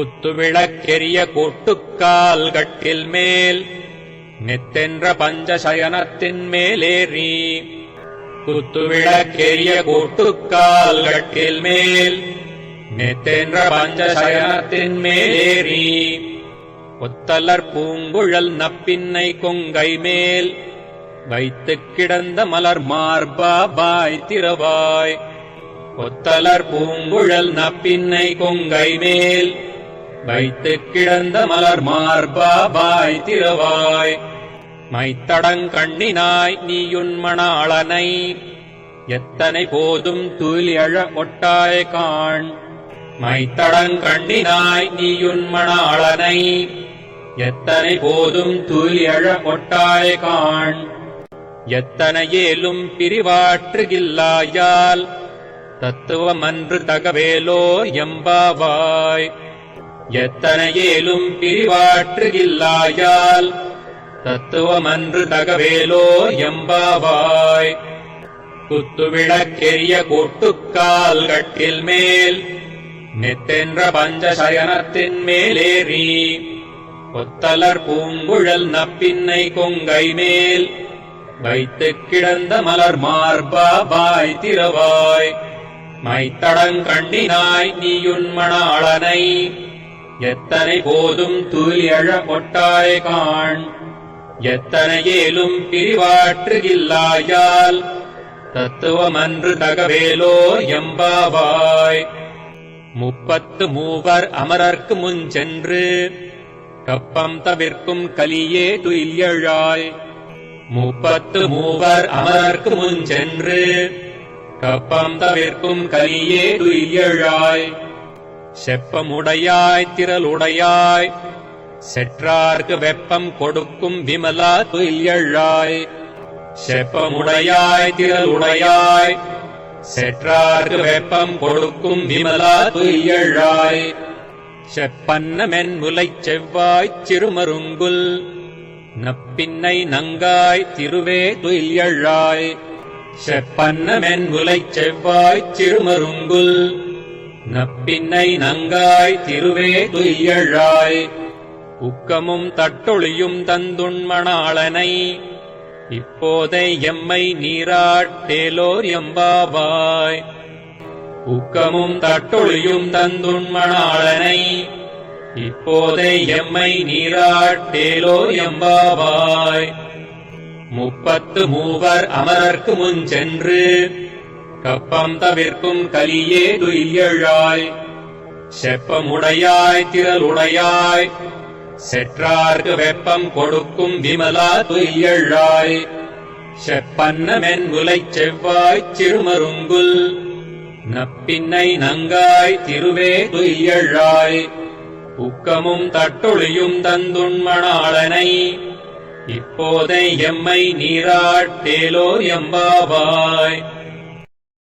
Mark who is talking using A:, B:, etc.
A: குத்துவிளக்கெரிய கூட்டுக்கால் கட்டில் மேல் நெத்தென்ற பஞ்சசயனத்தின் மேலேறி. குத்துவிளக்கெரிய கூட்டுக்கால் கட்டில் மேல் நெத்தென்ற பஞ்சசயனத்தின் மேலேறி. ஒத்தலர் பூங்குழல் நப்பின்னை கொங்கை மேல் வைத்துக் கிடந்த மலர் மார்பா பாய் திரவாய் ஒத்தலர் பூங்குழல் நப்பின்னை கொங்கை மேல் வைத்து கிடந்த மலர் மார்பா பாய் திரவாய் மைத்தடங்கண்ணினாய் நீயுன்மணாளனை எத்தனை போதும் துயிலழ ஒட்டாய் காண். மைத்தடங்கண்ணினாய் நீயுன்மணாளனை எத்தனை போதும் துயிலழ ஒட்டாய் காண். எத்தனை ஏலும் பிரிவாற்றுகில்லாயால். தத்துவமன்று தகவேலோ எம்பாவாய். எத்தனை ஏலும் பிரிவாற்றுகில்லாயால் தத்துவமன்று தகவேலோ எம்பாவாய். குத்துவிளக்கெரிய கூட்டுக்கால் கட்டில் மேல் நெத்தென்ற பஞ்சசயனத்தின் மேலேறி. ஒத்தலர் பூங்குழல் நப்பின்னை கொங்கை மேல் வைத்துக் கிடந்த மலர் மார்பா பாய் திரவாய் மைத்தடங்கண்ணினாய் நீயுன் மணாளனை எத்தனை போதும் துயிலழ ஒட்டாய் காண். எத்தனை ஏலும் பிரிவாற்றுகில்லாயால். தத்துவமன்று தகவேலோர் எம்பாவாய். முப்பத்து மூவர் அமரர்க்கு முன் சென்று. கப்பம் தவிர்க்கும் கலியே துயில்யழாய் முப்பத்து மூவர் அமரர்க்கு முன் சென்று. கப்பம் தவிர்க்கும் கலியே துயில்யழாய் செப்பமுடையாய் திரளுடையாய் செற்றார்க்கு வெப்பம் கொடுக்கும் விமலா துயில்யழாய் செப்பமுடையாய் திரளுடையாய் செற்றார்க்கு வெப்பம் கொடுக்கும் விமலா துயில்யழாய் செப்பன்னமென் முலை செவ்வாய்ச் சிறுமருங்குல் நப்பின்னை நங்காய் திருவே துயில்யழாய் செப்பன்னமென் முலை செவ்வாய்ச் சிறுமருங்குல் நப்பின்னை நங்காய் திருவே துய்யழாய். உக்கமும் தட்டொழியும் தந்துண்மணாளனை இப்போதை எம்மை நீராட்டேலோர் எம்பாவாய். உக்கமும் தட்டொழியும் தந்துண்மணாளனை இப்போதை எம்மை நீராட்டேலோர் எம்பாவாய். முப்பத்து மூவர் அமரர்க்கு முன் சென்று கப்பம் தவிர்க்கும் கலியே துயில்யழாய் செப்பமுடையாய் திரளுடையாய். செற்றார்க்கு வெப்பம் கொடுக்கும் விமலா துயில்யழாய் செப்பன்னமென் உலை செவ்வாய் சிறுமருங்குல் நப்பின்னை நங்காய் திருவே துயில்யழாய் உக்கமும் தட்டொழியும் தந்துண்மணாளனை இப்போதை எம்மை நீராட்டேலோ எம்பாவாய்.